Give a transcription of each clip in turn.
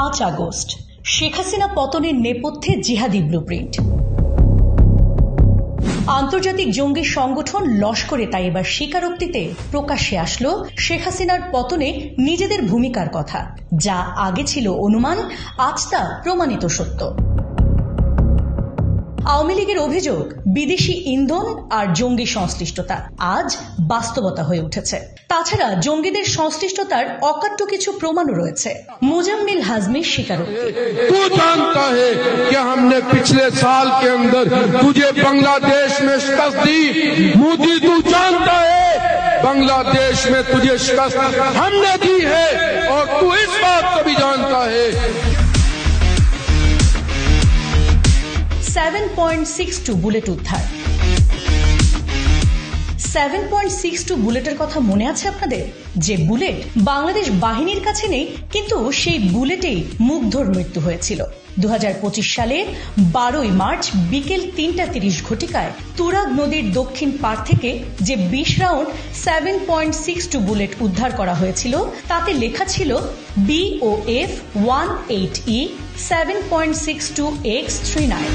পাঁচ আগস্ট। শেখ হাসিনা পতনের নেপথ্যে জিহাদি ব্লুপ্রিন্ট আন্তর্জাতিক জঙ্গি সংগঠন লস্করে তাই এবার স্বীকারোক্তিতে প্রকাশ্যে আসলো শেখ হাসিনার পতনে নিজেদের ভূমিকার কথা, যা আগে ছিল অনুমান, আজ তা প্রমাণিত সত্য। আওয়ামী লীগের অভিযোগ বিদেশি ইন্ধন আর জঙ্গি সংশ্লিষ্টতা আজ বাস্তবতা হয়ে উঠেছে তাছাড়া জঙ্গিদের সংশ্লিষ্টতার অকাট্য কিছু প্রমাণও রয়েছে মুজাম্মিল হাজমির স্বীকারোক্তি तू जानता है कि हमने पिछले साल के अंदर तुझे बांग्लादेश में शिकस्त दी मोदी तू जानता है बांग्लादेश में तुझे शिकस्त हमने दी है और तू इस बात को भी जानता है বুলেট উদ্ধার। সেভেন পয়েন্ট সিক্স টু বুলেটের কথা মনে আছে আপনাদের? যে বুলেট বাংলাদেশ বাহিনীর কাছে নেই, কিন্তু সেই বুলেটেই মুগ্ধর মৃত্যু হয়েছিল। দু সালের বারোই মার্চ বিকেল তিনটা তিরিশ ঘটিকায় তুরাগ নদীর দক্ষিণ পাড় থেকে যে বিশ round seven point six two bullet উদ্ধার করা হয়েছিল, তাতে লেখা ছিল BOF one eight E seven point six two X three nine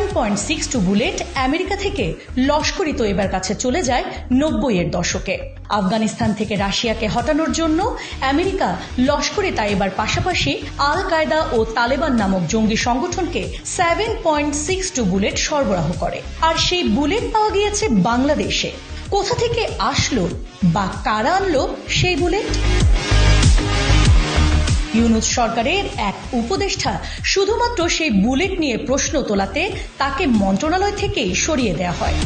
seven point six two bullet America থেকে লস্করি তৈবার কাছে চলে যায় নব্বইয়ের দশকে। আফগানিস্তান থেকে রাশিয়াকে হটানোর জন্য আমেরিকা লস্করে তাইবার পাশাপাশি আল কায়দা ও তালেবান নামক জঙ্গি সংগঠনকে seven point six two bullet সরবরাহ করে। আর সেই বুলেট পাওয়া গিয়েছে বাংলাদেশে। কোথা থেকে আসলো বা কারা আনলো সেই বুলেট ইউনুস সরকারের এক উপদেষ্টা শুধুমাত্র সেই বুলেট নিয়ে প্রশ্ন তোলাতে তাকে মন্ত্রণালয় থেকেই সরিয়ে দেওয়া হয়।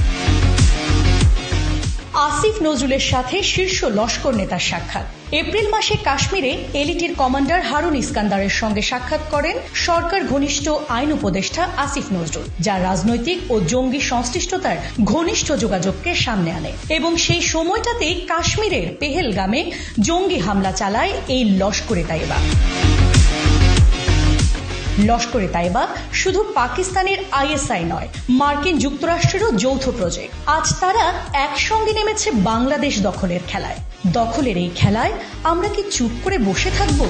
আসিফ নজরুলের সাথে শীর্ষ লস্কর নেতার সাক্ষাৎ। এপ্রিল মাসে কাশ্মীরে এলিটির কমান্ডার হারুন ইস্কান্দারের সঙ্গে সাক্ষাৎ করেন সরকার ঘনিষ্ঠ আইন উপদেষ্টা আসিফ নজরুল, যা রাজনৈতিক ও জঙ্গি সংশ্লিষ্টতার ঘনিষ্ঠ যোগাযোগকে সামনে আনে। এবং সেই সময়টাতেই কাশ্মীরের পেহেলগামে জঙ্গি হামলা চালায় এই লস্করে তাইবা লস্করে তাইবা শুধু পাকিস্তানের আইএসআই নয়, মার্কিন যুক্তরাষ্ট্রেরও যৌথ প্রজেক্ট। আজ তারা একসঙ্গে নেমেছে বাংলাদেশ দখলের খেলায়। দখলের এই খেলায় আমরা কি চুপ করে বসে থাকব?